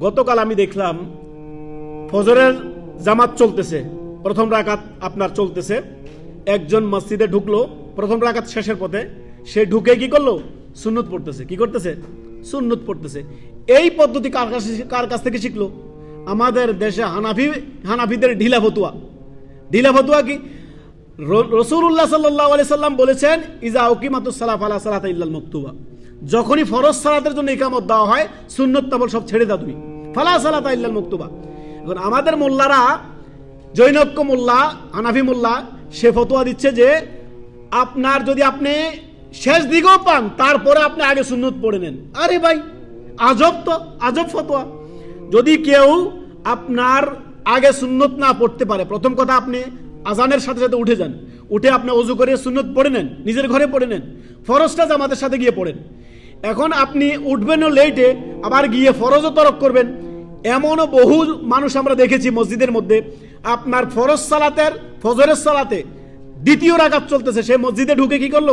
গতকাল আমি দেখলাম ফজরের জামাত চলতেছে। প্রথম রাকাত আপনার চলতেছে। একজন মসজিদে ঢুকলো, প্রথম রাকাত শেষের পথে। সে ঢুকে কি করল? সুন্নত পড়তেছে। কি করতেছে? সুন্নত পড়তেছে। এই পদ্ধতি কার কাছে কার কাছ থেকে শিখলো? আমাদের দেশে হানাফি, হানাফিদের ঢিলা ফতুয়া। ঢিলা ফতুয়া কি? রসুল্লাহ সাল্লাহ আলি সাল্লাম বলেছেন, ইজা উকিমাতু সালাফ আলা সালাত ইল্লাল মকতুবা। যখনই ফরজ সালাতের জন্য ইকামত দেওয়া হয়, সুন্নত তাবল সব ছেড়ে দাও তুমি। ফালা সালাত ইল্লাল মকতুবা। এখন আমাদের মোল্লারা, জৈনক্য মোল্লা, হানাফি মোল্লা, সে ফতোয়া দিচ্ছে যে, আপনার যদি আপনি শেষ দিকেও পান, তারপরে আপনি আগে সুন্নত পড়ে নেন। আরে ভাই, আজব তো, আজব ফতোয়া। যদি কেউ আপনার আগে সুন্নত না পড়তে পারে, প্রথম কথা আপনি আজানের সাথে সাথে উঠে যান। উঠে আপনি অজু করে সুন্নত পড়ে নেন, নিজের ঘরে পড়ে নেন। ফরজটা জামাতের সাথে গিয়ে পড়েন। এখন আপনি উঠবেনও লেটে আবার গিয়ে ফরজও তরক করবেন। এমনও বহু মানুষ আমরা দেখেছি মসজিদের মধ্যে, আপনার ফরজ সালাতের, ফজরের সালাতে দ্বিতীয় রাকাত চলতেছে। সে মসজিদে ঢুকে কি করল?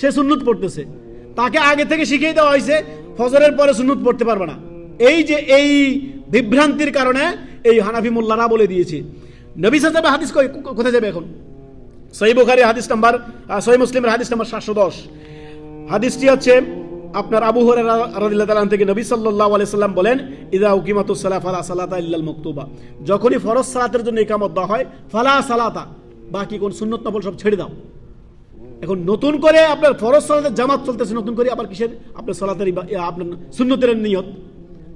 সে সুন্নত পড়তেছে। তাকে আগে থেকে শিখিয়ে দেওয়া হয়েছে, ফজরের পরে সুন্নত পড়তে পারবে না। এই যে এই বিভ্রান্তির কারণে এই হানাফি মোল্লারা বলে দিয়েছে। নবী সাহেব হাদিস কোথায় যাবে এখন? সহি বুখারি হাদিস নাম্বার সহি মুসলিমের হাদিস নাম্বার সাতশো দশ। হাদিসটি হচ্ছে আপনার আবু হরাহ থেকে নবী সাল্লাল্লাহু আলাইহি সাল্লাম বলেন, ইদা উকিমাতু সালাহ ফালা সালাতা ইল্লাল মকতুবা। যখনই ফরজ সালাতের জন্য ইকামত দেওয়া হয়, ফালা সালাতা। বাকি কোন সুন্নত নফল সব ছেড়ে দাও। এখন নতুন করে আপনার ফরজ সালাতের জামাত চলতেছে, নতুন করে আবার কিসের? আপনার সালাতের আপনার সুন্নতের নিয়ত।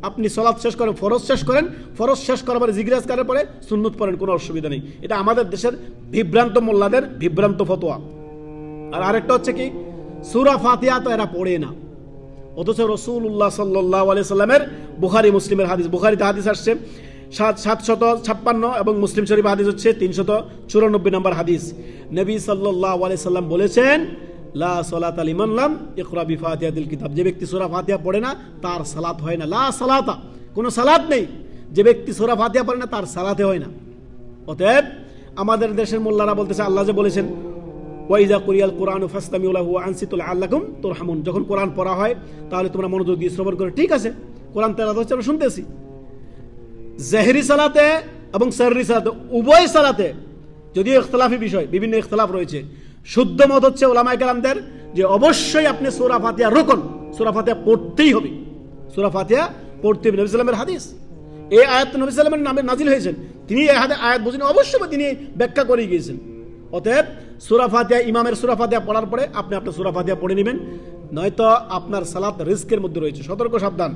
আপনি সলাৎ শেষ করেন, ফরজ শেষ করেন, ফরজ শেষ করার পরে জিজ্ঞাসা করার পরে সুন্নত পড়েন, কোনো অসুবিধা নেই। এটা আমাদের দেশের বিভ্রান্ত মোল্লাদের বিভ্রান্ত ফতোয়া। আর আরেকটা হচ্ছে কি, সুরা ফাতিহা তো এরা পড়ে না। অথচ রসুল্লাহ সাল্লাহ আলি সাল্লামের বুখারি, মুসলিমের হাদিস, বুখারিতে হাদিস আসছে, সাত সাতশত ছাপ্পান্ন এবং মুসলিম শরীফ হাদিস হচ্ছে তিনশত চুরানব্বই নম্বর হাদিস। নবী সাল্লাহ আলি সাল্লাম বলেছেন লা সলাত আলিমানলাম ইকরা বি ফাতিহাতিল কিতাব। যে ব্যক্তি সূরা ফাতিহা পড়ে না, তার সালাত হয় না। লা সালাতা, কোনো সালাত নেই। যে ব্যক্তি সূরা ফাতিহা পড়ে না, তার সালাতে হয় না। অতএব আমাদের দেশের মোল্লারা বলতেছে, আল্লাহ যে বলেছেন ওয়াইজা কুরিয়াল কোরআন ফাস্তামি উল্লাহ আনসিতুল আল্লাকুম তোরহামুন। যখন কোরআন পড়া হয়, তাহলে তোমরা মনোযোগ দিয়ে শ্রবণ করে। ঠিক আছে, কোরআন তেলাত হচ্ছে, আমরা শুনতেছি। জেহরি সালাতে এবং সাররি সালাতে, উভয় সালাতে যদিও ইখতলাফি বিষয়, বিভিন্ন ইখতলাফ রয়েছে শুদ্ধ মত হচ্ছে ওলামাই কালামদের যে অবশ্যই আপনি সোরা ফাতিয়া রোকন, সোরা ফাতিয়া পড়তেই হবে। সোরা ফাতিয়া পড়তে হবে। নবী সাল্লামের হাদিস। এই আয়াত নবী সাল্লামের নামে নাজিল হয়েছেন তিনি আয়াত বুঝেন অবশ্যই তিনি ব্যাখ্যা করে গিয়েছেন। অতএব সুরা ফাতিয়া ইমামের সুরা ফাতিয়া পড়ার পরে আপনি আপনার সুরা ফাতিয়া পড়ে নেবেন। নয়তো আপনার সালাত রিস্কের মধ্যে রয়েছে। সতর্ক সাবধান।